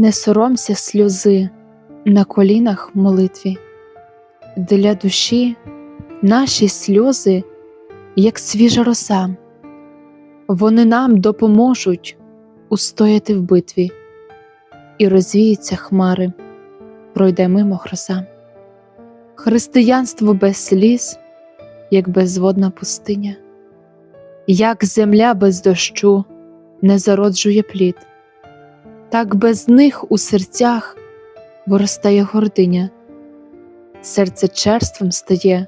Не соромся сльози на колінах молитві. Для душі наші сльози, як свіжа роса, вони нам допоможуть устояти в битві, і розвіються хмари, пройде мимо гроза. Християнство без сліз, як безводна пустиня, як земля без дощу не зароджує плід, так без них у серцях виростає гординя, серце черством стає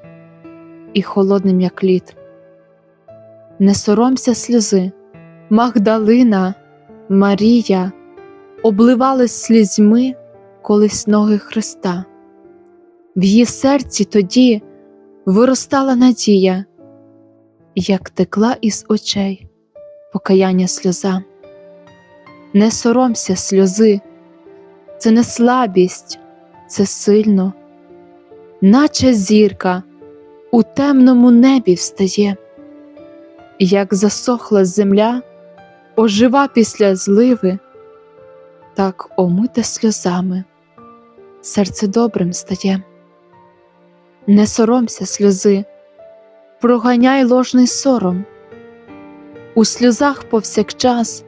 і холодним, як лід. Не соромся сльози, Магдалина, Марія обливались слізьми колись ноги Христа. В її серці тоді виростала надія, як текла із очей покаяння сльоза. Не соромся сльози, це не слабість, це сильно, наче зірка у темному небі встає, як засохла земля, ожива після зливи, так омите сльозами, серце добрим стає. Не соромся сльози, проганяй ложний сором. У сльозах повсякчас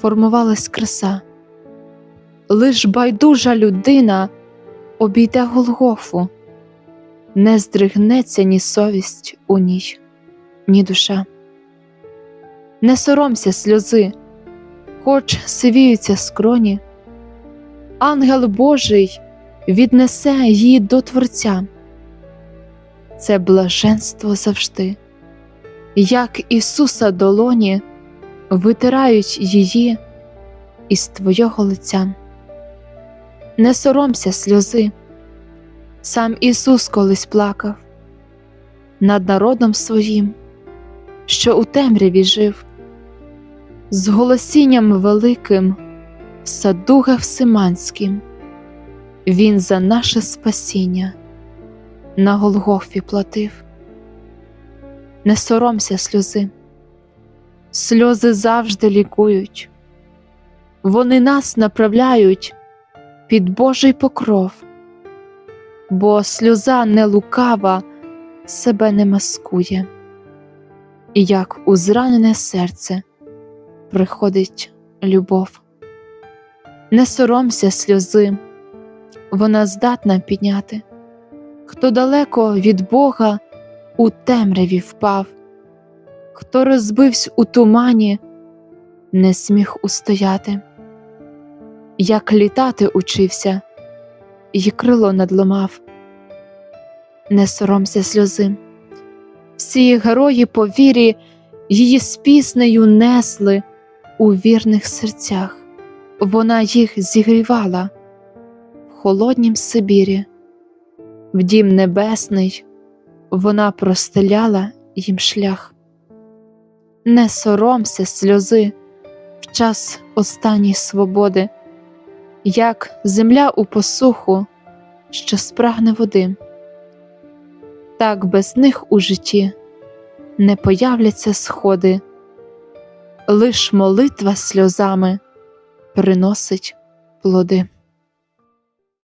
формувалась краса, лиш байдужа людина обійде Голгофу, не здригнеться ні совість у ній, ні душа. Не соромся сльози, хоч сивіються скроні, ангел Божий віднесе її до Творця. Це блаженство завжди, як Ісуса долоні витирають її із Твого лиця. Не соромся сльози, сам Ісус колись плакав над народом своїм, що у темряві жив, з голосінням великим в саду Гевсиманським, Він за наше спасіння на Голгофі платив. Не соромся сльози, сльози завжди лікують, вони нас направляють під Божий покров, бо сльоза не лукава себе не маскує, і як у зранене серце приходить любов. Не соромся сльози, вона здатна підняти, хто далеко від Бога у темряві впав, хто розбився у тумані, не сміх устояти, як літати учився, і крило надломав. Не соромся сльози, всі герої по вірі її з піснею несли у вірних серцях, вона їх зігрівала в холоднім Сибірі, в дім небесний вона простеляла їм шлях. Не соромся сльози в час останньої свободи, як земля у посуху, що спрагне води, так без них у житті не появляться сходи, лиш молитва сльозами приносить плоди.